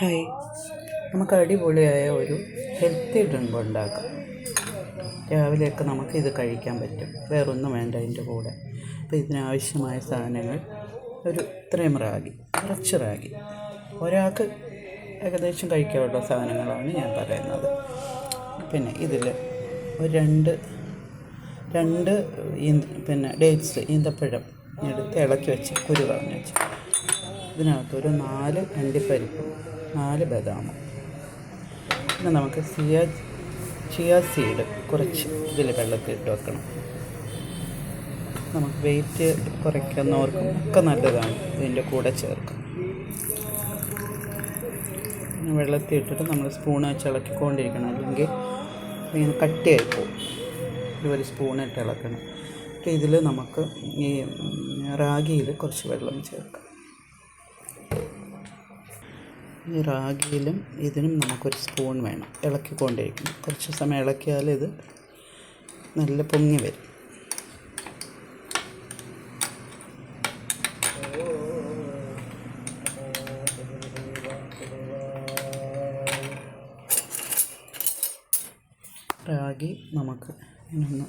Hi. നമുക്ക് അടിപൊളിയായ ഒരു healthy drink ഉണ്ടാക്കാം. രാവിലെയൊക്കെ നമുക്ക് ഇത് കഴിക്കാൻ പറ്റും. വേറൊന്നും വേണ്ട അതിന്റെ കൂടെ. അപ്പോൾ ഇതിനാവശ്യമായ സാധനങ്ങൾ ഒരു ഇത്രയും റാഗി കുറച്ച് റാഗി. ഒരാൾക്ക് ഏകദേശം കഴിക്കാനുള്ള സാധനങ്ങളാണ് ഞാൻ പറയുന്നത്. പിന്നെ ഇതിൽ ഒരു രണ്ട് രണ്ട് പിന്നെ ഡേറ്റ്സ് ഈന്തപ്പഴം എടുത്ത് ഇളക്കി വെച്ച് കുരു കളഞ്ഞ് വെച്ച്. ഇതിനകത്തൊരു നാല് അണ്ടിപ്പരിപ്പും നാല് ബദാം. പിന്നെ നമുക്ക് സിയ ചിയ സീഡ് കുറച്ച് ഇതിൽ വെള്ളത്തിൽ ഇട്ട് വെക്കണം. നമുക്ക് വെയിറ്റ് കുറയ്ക്കുന്നവർക്കും ഒക്കെ നല്ലതാണ് ഇതിന്റെ കൂടെ ചേർക്കും വെള്ളത്തിൽ ഇട്ടിട്ട് നമ്മൾ സ്പൂൺ വെച്ച് ഇളക്കിക്കൊണ്ടിരിക്കണം. അല്ലെങ്കിൽ ഇങ്ങനെ കട്ടിയായി പോകും ഒരു സ്പൂണിട്ട് ഇളക്കണം. ഇതിൽ നമുക്ക് ഈ റാഗിയിൽ കുറച്ച് വെള്ളം ചേർക്കാം. ഈ റാഗിയിലും ഇതിനും നമുക്കൊരു സ്പൂൺ വേണം. ഇളക്കിക്കൊണ്ടിരിക്കണം. കുറച്ച് സമയം ഇളക്കിയാൽ ഇത് നല്ല പൊങ്ങി വരും. റാഗി നമുക്ക് ഇനൊന്ന്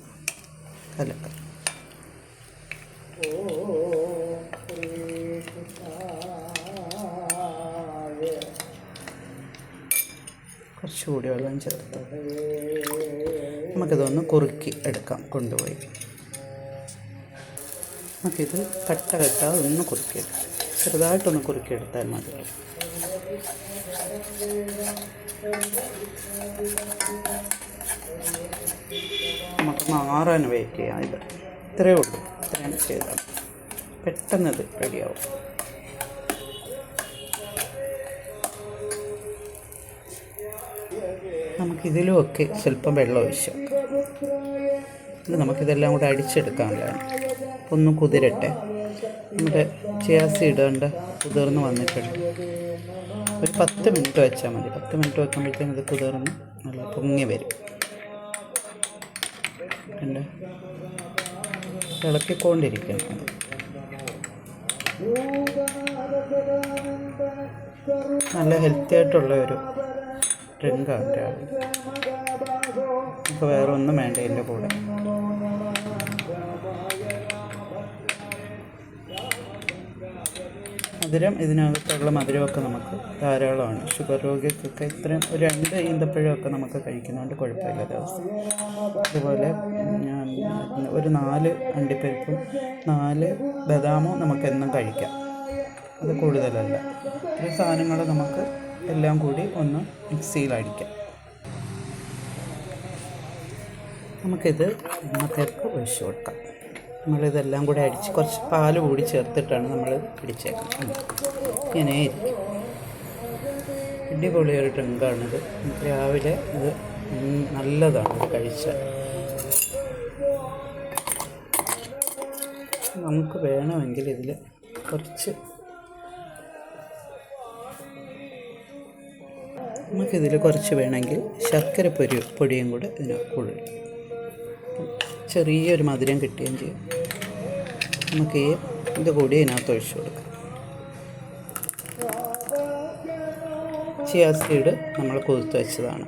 കലക്കാം. കുറച്ചുകൂടി വെള്ളം ചേർത്ത് നമുക്കിതൊന്ന് കുറുക്കി എടുക്കാം കൊണ്ടുപോയി. നമുക്കിത് കട്ട കെട്ടാതെ ഒന്ന് കുറുക്കിയെടുക്കാം. ചെറുതായിട്ടൊന്ന് കുറുക്കിയെടുത്താൽ മതി. നമുക്ക് മാറാൻ വെയിറ്റ് ചെയ്യാം ഇത്. ഇത്രയേ ഉള്ളൂ. ഇത്രയും ചെയ്താൽ പെട്ടെന്ന് ഇത് റെഡിയാവും നമുക്കിതിലുമൊക്കെ സ്വല്പം വെള്ളം ഒഴിച്ചു ഇത് നമുക്കിതെല്ലാം കൂടെ അടിച്ചെടുക്കാനുള്ളതാണ് ഒന്ന് കുതിരട്ടെ. നമ്മുടെ ചിയാസി ഇടേണ്ട കുതിർന്ന് വന്നിട്ടുണ്ട്. ഒരു പത്ത് മിനിറ്റ് വെച്ചാൽ മതി. പത്ത് മിനിറ്റ് വെക്കുമ്പോഴത്തേക്കും ഇത് കുതിർന്ന് നല്ല പൊങ്ങി വരും. കണ്ട്? നല്ല ഹെൽത്തി ആയിട്ടുള്ള ഒരു രാവിലെ ഇപ്പോൾ വേറെ ഒന്നും വേണ്ട എന്റെ കൂടെ. മധുരം ഇതിനകത്തുള്ള മധുരമൊക്കെ നമുക്ക് ധാരാളമാണ്. ഷുഗർ രോഗികൾക്കൊക്കെ ഇത്രയും രണ്ട് ഈന്തപ്പഴമൊക്കെ നമുക്ക് കഴിക്കുന്നതുകൊണ്ട് കുഴപ്പമില്ല ദിവസം. അതുപോലെ ഒരു നാല് അണ്ടിപ്പരിപ്പും നാല് ബദാമും നമുക്ക് എന്നും കഴിക്കാം. അത് കൂടുതലല്ല. ഇത്രയും സാധനങ്ങൾ നമുക്ക് എല്ലാം കൂടി ഒന്ന് മിക്സിയിൽ അടിക്കാം നമുക്കിത് എണ്ണത്തേക്ക് ഒഴിച്ചു കൊടുക്കാം. നമ്മളിതെല്ലാം കൂടി അടിച്ച് കുറച്ച് പാൽ കൂടി ചേർത്തിട്ടാണ് നമ്മൾ പിടിച്ചേക്കുന്നത്. ഇങ്ങനെ ഇരിക്കും അടിപൊളിയൊരു ഡ്രിങ്കാണിത്. രാവിലെ ഇത് നല്ലതാണ് കഴിച്ച നമുക്ക് വേണമെങ്കിൽ ഇതിൽ കുറച്ച് നമുക്കിതിൽ കുറച്ച് വേണമെങ്കിൽ ശർക്കര പൊരി പൊടിയും കൂടെ ഇതിന് കൂടുതൽ ചെറിയൊരു മധുരം കിട്ടുകയും ചെയ്യും. നമുക്ക് ഈ ഇത് കൂടി ഇതിനകത്ത് ഒഴിച്ചു കൊടുക്കാം. ചിയാ സീഡ് നമ്മൾ കൊതുത്ത് വെച്ചതാണ്.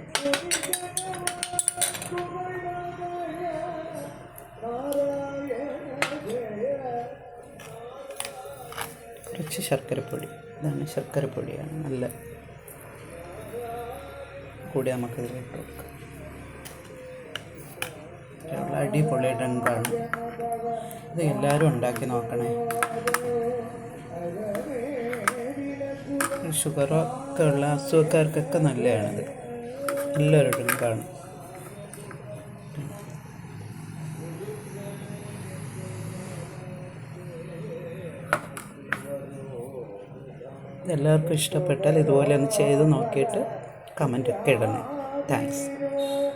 കുറച്ച് ശർക്കരപ്പൊടി. ഇതാണ് ശർക്കരപ്പൊടിയാണ് നല്ല കൂടി നമുക്കിതിലിട്ട് കൊടുക്കാം. അടിപൊളി ഡ്രിങ്കാണ് ഇത് എല്ലാവരും ഉണ്ടാക്കി നോക്കണേ. ഷുഗറൊക്കെ ഉള്ള അസുഖക്കാർക്കൊക്കെ നല്ലതാണിത് നല്ലൊരു ഡ്രിങ്കാണ് എല്ലാവർക്കും ഇഷ്ടപ്പെട്ടാൽ ഇതുപോലെ ഒന്ന് ചെയ്ത് നോക്കിയിട്ട് കമന്റ് ഒക്കെ ഇടണേ. താങ്ക്സ്.